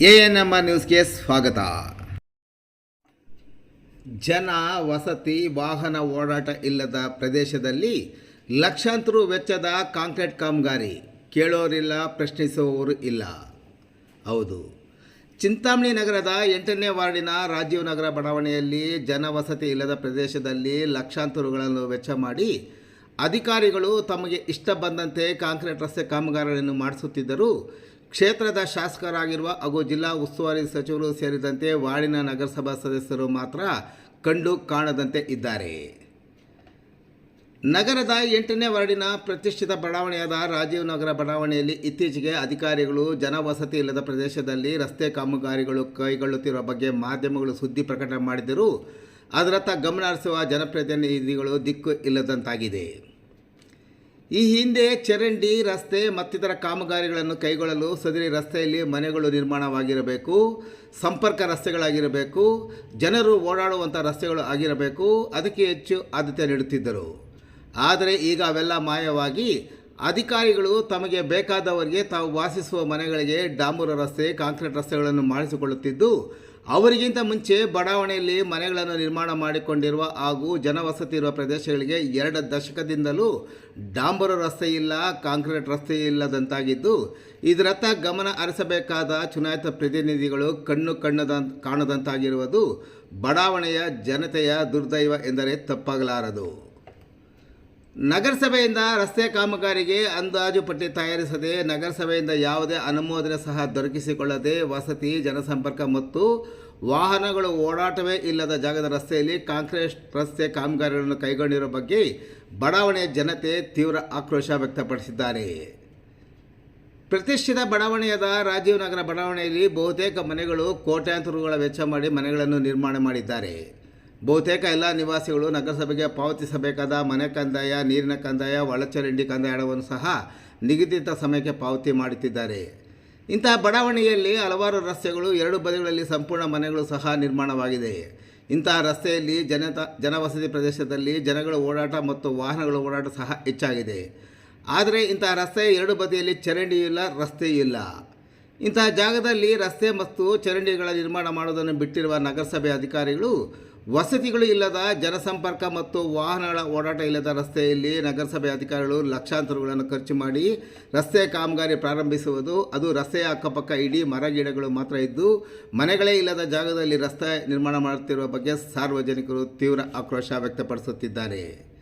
A N M R ನ್ಯೂಸ್ಗೆ ಸ್ವಾಗತ. ಜನ, ವಸತಿ, ವಾಹನ ಓಡಾಟ ಇಲ್ಲದ ಪ್ರದೇಶದಲ್ಲಿ ಲಕ್ಷಾಂತರ ವೆಚ್ಚದ ಕಾಂಕ್ರೀಟ್ ಕಾಮಗಾರಿ. ಕೇಳೋರಿಲ್ಲ, ಪ್ರಶ್ನಿಸುವವರು ಇಲ್ಲ. ಹೌದು. ಚಿಂತಾಮಣಿ ನಗರದ ಎಂಟನೇ ವಾರ್ಡಿನ ರಾಜೀವ್ ನಗರ ಬಡಾವಣೆಯಲ್ಲಿ ಜನವಸತಿ ಇಲ್ಲದ ಪ್ರದೇಶದಲ್ಲಿ ಲಕ್ಷಾಂತರಗಳನ್ನು ವೆಚ್ಚ ಮಾಡಿ ಅಧಿಕಾರಿಗಳು ತಮಗೆ ಇಷ್ಟ ಬಂದಂತೆ ಕಾಂಕ್ರೀಟ್ ರಸ್ತೆ ಕಾಮಗಾರಿಗಳನ್ನು ಮಾಡಿಸುತ್ತಿದ್ದರು ಕ್ಷೇತ್ರದ ಶಾಸಕರಾಗಿರುವ ಹಾಗೂ ಜಿಲ್ಲಾ ಉಸ್ತುವಾರಿ ಸಚಿವರು ಸೇರಿದಂತೆ ವಾರ್ಡಿನ ನಗರಸಭಾ ಸದಸ್ಯರು ಮಾತ್ರ ಕಂಡು ಕಾಣದಂತೆ ಇದ್ದಾರೆ. ನಗರದ ಎಂಟನೇ ವಾರ್ಡಿನ ಪ್ರತಿಷ್ಠಿತ ಬಡಾವಣೆಯಾದ ರಾಜೀವ್ ನಗರ ಬಡಾವಣೆಯಲ್ಲಿ ಇತ್ತೀಚೆಗೆ ಅಧಿಕಾರಿಗಳು ಜನವಸತಿ ಇಲ್ಲದ ಪ್ರದೇಶದಲ್ಲಿ ರಸ್ತೆ ಕಾಮಗಾರಿಗಳು ಕೈಗೊಳ್ಳುತ್ತಿರುವ ಬಗ್ಗೆ ಮಾಧ್ಯಮಗಳು ಸುದ್ದಿ ಪ್ರಕಟ ಮಾಡಿದರೂ ಅದರತ್ತ ಗಮನ ಹರಿಸುವ ಜನಪ್ರತಿನಿಧಿಗಳು ದಿಕ್ಕು ಇಲ್ಲದಂತಾಗಿದೆ. ಈ ಹಿಂದೆ ಚರಂಡಿ, ರಸ್ತೆ ಮತ್ತಿತರ ಕಾಮಗಾರಿಗಳನ್ನು ಕೈಗೊಳ್ಳಲು ಸದರಿ ರಸ್ತೆಯಲ್ಲಿ ಮನೆಗಳು ನಿರ್ಮಾಣವಾಗಿರಬೇಕು, ಸಂಪರ್ಕ ರಸ್ತೆಗಳಾಗಿರಬೇಕು, ಜನರು ಓಡಾಡುವಂಥ ರಸ್ತೆಗಳು ಆಗಿರಬೇಕು, ಅದಕ್ಕೆ ಹೆಚ್ಚು ಆದ್ಯತೆ ನೀಡುತ್ತಿದ್ದರು. ಆದರೆ ಈಗ ಅವೆಲ್ಲ ಮಾಯವಾಗಿ ಅಧಿಕಾರಿಗಳು ತಮಗೆ ಬೇಕಾದವರಿಗೆ ತಾವು ವಾಸಿಸುವ ಮನೆಗಳಿಗೆ ಡಾಂಬೂರ ರಸ್ತೆ, ಕಾಂಕ್ರೀಟ್ ರಸ್ತೆಗಳನ್ನು ಮಾಡಿಸಿಕೊಳ್ಳುತ್ತಿದ್ದು, ಅವರಿಗಿಂತ ಮುಂಚೆ ಬಡಾವಣೆಯಲ್ಲಿ ಮನೆಗಳನ್ನು ನಿರ್ಮಾಣ ಮಾಡಿಕೊಂಡಿರುವ ಹಾಗೂ ಜನವಸತಿ ಇರುವ ಪ್ರದೇಶಗಳಿಗೆ ಎರಡು ದಶಕದಿಂದಲೂ ಡಾಂಬರ ರಸ್ತೆ ಇಲ್ಲ, ಕಾಂಕ್ರೀಟ್ ರಸ್ತೆ ಇಲ್ಲದಂತಾಗಿದ್ದು, ಇದರತ್ತ ಗಮನ ಹರಿಸಬೇಕಾದ ಚುನಾಯಿತ ಪ್ರತಿನಿಧಿಗಳು ಕಣ್ಣು ಕಣ್ಣದ ಕಾಣದಂತಾಗಿರುವುದು ಬಡಾವಣೆಯ ಜನತೆಯ ದುರ್ದೈವ ಎಂದರೆ ತಪ್ಪಾಗಲಾರದು. ನಗರಸಭೆಯಿಂದ ರಸ್ತೆ ಕಾಮಗಾರಿಗೆ ಅಂದಾಜು ಪಟ್ಟಿ ತಯಾರಿಸದೆ ನಗರಸಭೆಯಿಂದ ಯಾವುದೇ ಅನುಮೋದನೆ ಸಹ ದೊರಕಿಸಿಕೊಳ್ಳದೆ ವಸತಿ, ಜನಸಂಪರ್ಕ ಮತ್ತು ವಾಹನಗಳು ಓಡಾಟವೇ ಇಲ್ಲದ ಜಾಗದ ರಸ್ತೆಯಲ್ಲಿ ಕಾಂಕ್ರೀಟ್ ರಸ್ತೆ ಕಾಮಗಾರಿಗಳನ್ನು ಕೈಗೊಂಡಿರುವ ಬಗ್ಗೆ ಬಡಾವಣೆಯ ಜನತೆ ತೀವ್ರ ಆಕ್ರೋಶ ವ್ಯಕ್ತಪಡಿಸಿದ್ದಾರೆ. ಪ್ರತಿಷ್ಠಿತ ಬಡಾವಣೆಯಾದ ರಾಜೀವ್ ನಗರ ಬಡಾವಣೆಯಲ್ಲಿ ಬಹುತೇಕ ಮನೆಗಳು ಕೋಟ್ಯಾಂತರ ರುಗಳ ವೆಚ್ಚ ಮಾಡಿ ಮನೆಗಳನ್ನು ನಿರ್ಮಾಣ ಮಾಡಿದ್ದಾರೆ. ಬಹುತೇಕ ಎಲ್ಲ ನಿವಾಸಿಗಳು ನಗರಸಭೆಗೆ ಪಾವತಿಸಬೇಕಾದ ಮನೆ ಕಂದಾಯ, ನೀರಿನ ಕಂದಾಯ, ಒಳಚರಂಡಿ ಕಂದಾಯ ಹಣವನ್ನು ಸಹ ನಿಗದಿತ ಸಮಯಕ್ಕೆ ಪಾವತಿ ಮಾಡುತ್ತಿದ್ದಾರೆ. ಇಂತಹ ಬಡಾವಣೆಯಲ್ಲಿ ಹಲವಾರು ರಸ್ತೆಗಳು, ಎರಡು ಬದಿಗಳಲ್ಲಿ ಸಂಪೂರ್ಣ ಮನೆಗಳು ಸಹ ನಿರ್ಮಾಣವಾಗಿದೆ. ಇಂತಹ ರಸ್ತೆಯಲ್ಲಿ ಜನತ, ಜನವಸತಿ ಪ್ರದೇಶದಲ್ಲಿ ಜನಗಳ ಓಡಾಟ ಮತ್ತು ವಾಹನಗಳ ಓಡಾಟ ಸಹ ಹೆಚ್ಚಾಗಿದೆ. ಆದರೆ ಇಂತಹ ರಸ್ತೆ ಎರಡು ಬದಿಯಲ್ಲಿ ಚರಂಡಿಯೂ ಇಲ್ಲ ರಸ್ತೆಯೂ ಇಲ್ಲ. ಇಂತಹ ಜಾಗದಲ್ಲಿ ರಸ್ತೆ ಮತ್ತು ಚರಂಡಿಗಳ ನಿರ್ಮಾಣ ಮಾಡುವುದನ್ನು ಬಿಟ್ಟಿರುವ ನಗರಸಭೆ ಅಧಿಕಾರಿಗಳು ವಸತಿಗಳು ಇಲ್ಲದ ಜನಸಂಪರ್ಕ ಮತ್ತು ವಾಹನಗಳ ಓಡಾಟ ಇಲ್ಲದ ರಸ್ತೆಯಲ್ಲಿ ನಗರಸಭೆ ಅಧಿಕಾರಿಗಳು ಲಕ್ಷಾಂತರಗಳನ್ನು ಖರ್ಚು ಮಾಡಿ ರಸ್ತೆ ಕಾಮಗಾರಿ ಪ್ರಾರಂಭಿಸುವುದು. ಅದು ರಸ್ತೆಯ ಅಕ್ಕಪಕ್ಕ ಇಡೀ ಮರ ಗಿಡಗಳು ಮಾತ್ರ ಇದ್ದು, ಮನೆಗಳೇ ಇಲ್ಲದ ಜಾಗದಲ್ಲಿ ರಸ್ತೆ ನಿರ್ಮಾಣ ಮಾಡುತ್ತಿರುವ ಬಗ್ಗೆ ಸಾರ್ವಜನಿಕರು ತೀವ್ರ ಆಕ್ರೋಶ ವ್ಯಕ್ತಪಡಿಸುತ್ತಿದ್ದಾರೆ.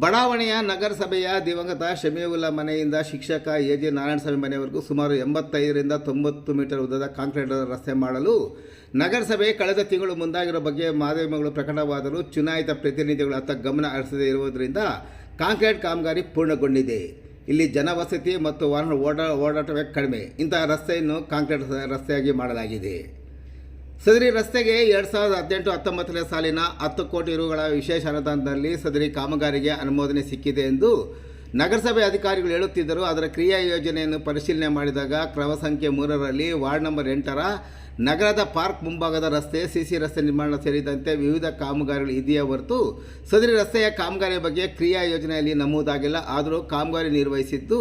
ಬಡಾವಣೆಯ ನಗರಸಭೆಯ ದಿವಂಗತ ಶಮೀವುಲ್ಲಾ ಮನೆಯಿಂದ ಶಿಕ್ಷಕ ಎ ಜೆ ನಾರಾಯಣಸ್ವಾಮಿ ಮನೆಯವರೆಗೂ ಸುಮಾರು ಎಂಬತ್ತೈದರಿಂದ ತೊಂಬತ್ತು ಮೀಟರ್ ಉದ್ದದ ಕಾಂಕ್ರೀಟ್ ರಸ್ತೆ ಮಾಡಲು ನಗರಸಭೆ ಕಳೆದ ತಿಂಗಳು ಮುಂದಾಗಿರೋ ಬಗ್ಗೆ ಮಾಧ್ಯಮಗಳು ಪ್ರಕಟವಾದರೂ ಚುನಾಯಿತ ಪ್ರತಿನಿಧಿಗಳು ಅತ್ತ ಗಮನ ಹರಿಸದೇ ಇರುವುದರಿಂದ ಕಾಂಕ್ರೀಟ್ ಕಾಮಗಾರಿ ಪೂರ್ಣಗೊಂಡಿದೆ. ಇಲ್ಲಿ ಜನವಸತಿ ಮತ್ತು ವಾಹನ ಓಡಾ ಓಡಾಟವೇ ಕಡಿಮೆ. ಇಂತಹ ರಸ್ತೆಯನ್ನು ಕಾಂಕ್ರೀಟ್ ರಸ್ತೆಯಾಗಿ ಮಾಡಲಾಗಿದೆ. ಸದರಿ ರಸ್ತೆಗೆ ಎರಡು ಸಾವಿರದ ಹದಿನೆಂಟು ಹತ್ತೊಂಬತ್ತನೇ ಸಾಲಿನ ಹತ್ತು ಕೋಟಿ ರುಗಳ ವಿಶೇಷ ಅನುದಾನದಲ್ಲಿ ಸದರಿ ಕಾಮಗಾರಿಗೆ ಅನುಮೋದನೆ ಸಿಕ್ಕಿದೆ ಎಂದು ನಗರಸಭೆ ಅಧಿಕಾರಿಗಳು ಹೇಳುತ್ತಿದ್ದರು. ಅದರ ಕ್ರಿಯಾ ಯೋಜನೆಯನ್ನು ಪರಿಶೀಲನೆ ಮಾಡಿದಾಗ ಕ್ರಮ ಸಂಖ್ಯೆ ಮೂರರಲ್ಲಿ ವಾರ್ಡ್ ನಂಬರ್ ಎಂಟರ ನಗರದ ಪಾರ್ಕ್ ಮುಂಭಾಗದ ರಸ್ತೆ, ಸಿಸಿ ರಸ್ತೆ ನಿರ್ಮಾಣ ಸೇರಿದಂತೆ ವಿವಿಧ ಕಾಮಗಾರಿಗಳು ಇದೆಯೇ ಹೊರತು ಸದರಿ ರಸ್ತೆಯ ಕಾಮಗಾರಿಯ ಬಗ್ಗೆ ಕ್ರಿಯಾ ಯೋಜನೆಯಲ್ಲಿ ನಮೂದಾಗಿಲ್ಲ. ಆದರೂ ಕಾಮಗಾರಿ ನಿರ್ವಹಿಸಿದ್ದು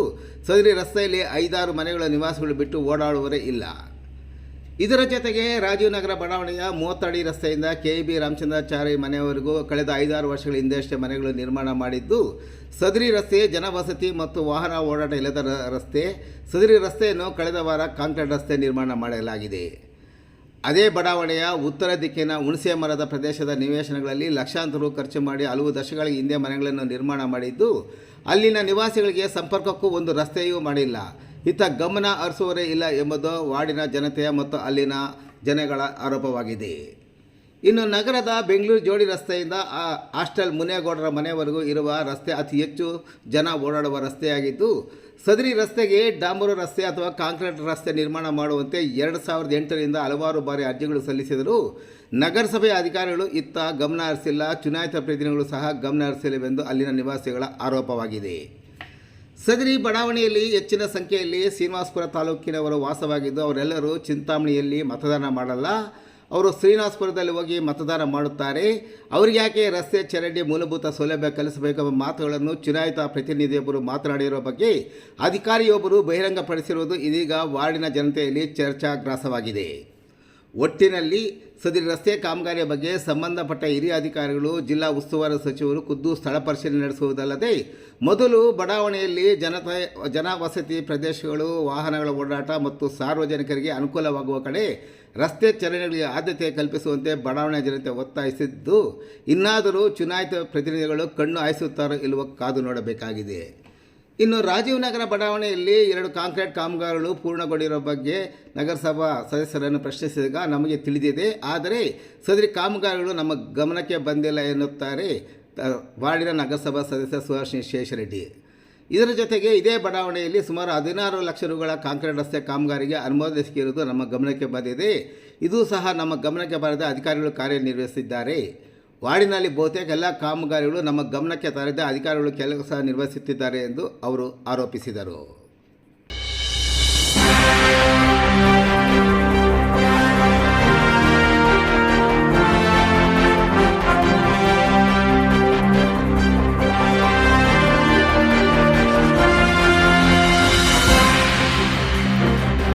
ಸದರಿ ರಸ್ತೆಯಲ್ಲಿ ಐದಾರು ಮನೆಗಳ ನಿವಾಸಿಗಳು ಬಿಟ್ಟು ಓಡಾಡುವರೇ ಇಲ್ಲ. ಇದರ ಜೊತೆಗೆ ರಾಜೀವ್ ನಗರ ಬಡಾವಣೆಯ ಮೂವತ್ತಡಿ ರಸ್ತೆಯಿಂದ ಕೆ ಬಿ ರಾಮಚಂದ್ರಾಚಾರ್ಯ ಮನೆಯವರೆಗೂ ಕಳೆದ ಐದಾರು ವರ್ಷಗಳ ಹಿಂದೆಯಷ್ಟೇ ಮನೆಗಳು ನಿರ್ಮಾಣ ಮಾಡಿದ್ದು, ಸದರಿ ರಸ್ತೆ, ಜನವಸತಿ ಮತ್ತು ವಾಹನ ಓಡಾಟ ಇಲ್ಲದ ರಸ್ತೆ, ಸದರಿ ರಸ್ತೆಯನ್ನು ಕಳೆದ ವಾರ ಕಾಂಕ್ರೀಟ್ ರಸ್ತೆ ನಿರ್ಮಾಣ ಮಾಡಲಾಗಿದೆ. ಅದೇ ಬಡಾವಣೆಯ ಉತ್ತರ ದಿಕ್ಕಿನ ಹುಣಸೆ ಮರದ ಪ್ರದೇಶದ ನಿವೇಶನಗಳಲ್ಲಿ ಲಕ್ಷಾಂತರ ರು ಖರ್ಚು ಮಾಡಿ ಹಲವು ದಶಕಗಳ ಹಿಂದೆ ಮನೆಗಳನ್ನು ನಿರ್ಮಾಣ ಮಾಡಿದ್ದು, ಅಲ್ಲಿನ ನಿವಾಸಿಗಳಿಗೆ ಸಂಪರ್ಕಕ್ಕೂ ಒಂದು ರಸ್ತೆಯೂ ಮಾಡಿಲ್ಲ. ಇತ್ತ ಗಮನ ಹರಿಸುವರೇ ಇಲ್ಲ ಎಂಬುದು ವಾರ್ಡಿನ ಜನತೆಯ ಮತ್ತು ಅಲ್ಲಿನ ಜನಗಳ ಆರೋಪವಾಗಿದೆ. ಇನ್ನು ನಗರದ ಬೆಂಗಳೂರು ಜೋಡಿ ರಸ್ತೆಯಿಂದ ಆ ಹಾಸ್ಟೆಲ್ ಮುನೇಗೌಡರ ಮನೆವರೆಗೂ ಇರುವ ರಸ್ತೆ ಅತಿ ಹೆಚ್ಚು ಜನ ಓಡಾಡುವ ರಸ್ತೆಯಾಗಿದ್ದು, ಸದರಿ ರಸ್ತೆಗೆ ಡಾಂಬರು ರಸ್ತೆ ಅಥವಾ ಕಾಂಕ್ರೀಟ್ ರಸ್ತೆ ನಿರ್ಮಾಣ ಮಾಡುವಂತೆ ಎರಡು ಸಾವಿರದ ಎಂಟರಿಂದ ಹಲವಾರು ಬಾರಿ ಅರ್ಜಿಗಳು ಸಲ್ಲಿಸಿದರೂ, ನಗರಸಭೆಯ ಅಧಿಕಾರಿಗಳು ಇತ್ತ ಗಮನ ಹರಿಸಿಲ್ಲ. ಚುನಾಯಿತ ಪ್ರತಿನಿಧಿಗಳು ಸಹ ಗಮನ ಹರಿಸಲಿವೆಂದು ಅಲ್ಲಿನ ನಿವಾಸಿಗಳ ಆರೋಪವಾಗಿದೆ. ಸದರಿ ಬಡಾವಣೆಯಲ್ಲಿ ಹೆಚ್ಚಿನ ಸಂಖ್ಯೆಯಲ್ಲಿ ಶ್ರೀನಿವಾಸಪುರ ತಾಲೂಕಿನವರು ವಾಸವಾಗಿದ್ದು ಅವರೆಲ್ಲರೂ ಚಿಂತಾಮಣಿಯಲ್ಲಿ ಮತದಾನ ಮಾಡಲ್ಲ. ಅವರು ಶ್ರೀನಿವಾಸಪುರದಲ್ಲಿ ಹೋಗಿ ಮತದಾನ ಮಾಡುತ್ತಾರೆ. ಅವರಿಗೆ ಯಾಕೆ ರಸ್ತೆ, ಚರಂಡಿ, ಮೂಲಭೂತ ಸೌಲಭ್ಯ ಕಲಿಸಬೇಕೆಂಬ ಮಾತುಗಳನ್ನು ಚುನಾಯಿತ ಪ್ರತಿನಿಧಿಯೊಬ್ಬರು ಮಾತನಾಡಿರುವ ಬಗ್ಗೆ ಅಧಿಕಾರಿಯೊಬ್ಬರು ಬಹಿರಂಗಪಡಿಸಿರುವುದು ಇದೀಗ ವಾರ್ಡಿನ ಜನತೆಯಲ್ಲಿ ಚರ್ಚಾಗ್ರಾಸವಾಗಿದೆ. ಒಟ್ಟಿನಲ್ಲಿ ಸದರಿ ರಸ್ತೆ ಕಾಮಗಾರಿಯ ಬಗ್ಗೆ ಸಂಬಂಧಪಟ್ಟ ಹಿರಿಯ ಅಧಿಕಾರಿಗಳು, ಜಿಲ್ಲಾ ಉಸ್ತುವಾರಿ ಸಚಿವರು ಖುದ್ದು ಸ್ಥಳ ಪರಿಶೀಲನೆ ನಡೆಸುವುದಲ್ಲದೆ ಮೊದಲು ಬಡಾವಣೆಯಲ್ಲಿ ಜನತೆ, ಜನವಸತಿ ಪ್ರದೇಶಗಳು, ವಾಹನಗಳ ಓಡಾಟ ಮತ್ತು ಸಾರ್ವಜನಿಕರಿಗೆ ಅನುಕೂಲವಾಗುವ ಕಡೆ ರಸ್ತೆ ಚಲನೆಗಳಿಗೆ ಆದ್ಯತೆ ಕಲ್ಪಿಸುವಂತೆ ಬಡಾವಣೆ ಜನತೆ ಒತ್ತಾಯಿಸಿದ್ದು, ಇನ್ನಾದರೂ ಚುನಾಯಿತ ಪ್ರತಿನಿಧಿಗಳು ಕಣ್ಣು ಹಾಯಿಸುತ್ತಾರೋ ಇಲ್ಲವೋ ಕಾದು ನೋಡಬೇಕಾಗಿದೆ. ಇನ್ನು ರಾಜೀವ್ ನಗರ ಬಡಾವಣೆಯಲ್ಲಿ ಎರಡು ಕಾಂಕ್ರೀಟ್ ಕಾಮಗಾರಿಗಳು ಪೂರ್ಣಗೊಂಡಿರೋ ಬಗ್ಗೆ ನಗರಸಭಾ ಸದಸ್ಯರನ್ನು ಪ್ರಶ್ನಿಸಿದಾಗ ನಮಗೆ ತಿಳಿದಿದೆ. ಆದರೆ ಸದರಿ ಕಾಮಗಾರಿಗಳು ನಮ್ಮ ಗಮನಕ್ಕೆ ಬಂದಿಲ್ಲ ಎನ್ನುತ್ತಾರೆ ವಾರ್ಡಿನ ನಗರಸಭಾ ಸದಸ್ಯ ಸುಹರ್ಷಿ ಶೇಷರೆಡ್ಡಿ ಇದರ ಜೊತೆಗೆ ಇದೇ ಬಡಾವಣೆಯಲ್ಲಿ ಸುಮಾರು ಹದಿನಾರು ಲಕ್ಷ ರುಗಳ ಕಾಂಕ್ರೀಟ್ ರಸ್ತೆ ಕಾಮಗಾರಿಗೆ ಅನುಮೋದನೆ ಸಿಕ್ಕಿರುವುದು ನಮ್ಮ ಗಮನಕ್ಕೆ ಬಂದಿದೆ. ಇದು ಸಹ ನಮ್ಮ ಗಮನಕ್ಕೆ ಬಾರದೆ ಅಧಿಕಾರಿಗಳು ಕಾರ್ಯನಿರ್ವಹಿಸಿದ್ದಾರೆ. ವಾರ್ಡಿನಲ್ಲಿ ಬಹುತೇಕ ಎಲ್ಲ ಕಾಮಗಾರಿಗಳು ನಮ್ಮ ಗಮನಕ್ಕೆ ತರದೆ ಅಧಿಕಾರಿಗಳು ಕೆಲಸ ನಿರ್ವಹಿಸುತ್ತಿದ್ದಾರೆ ಎಂದು ಅವರು ಆರೋಪಿಸಿದರು.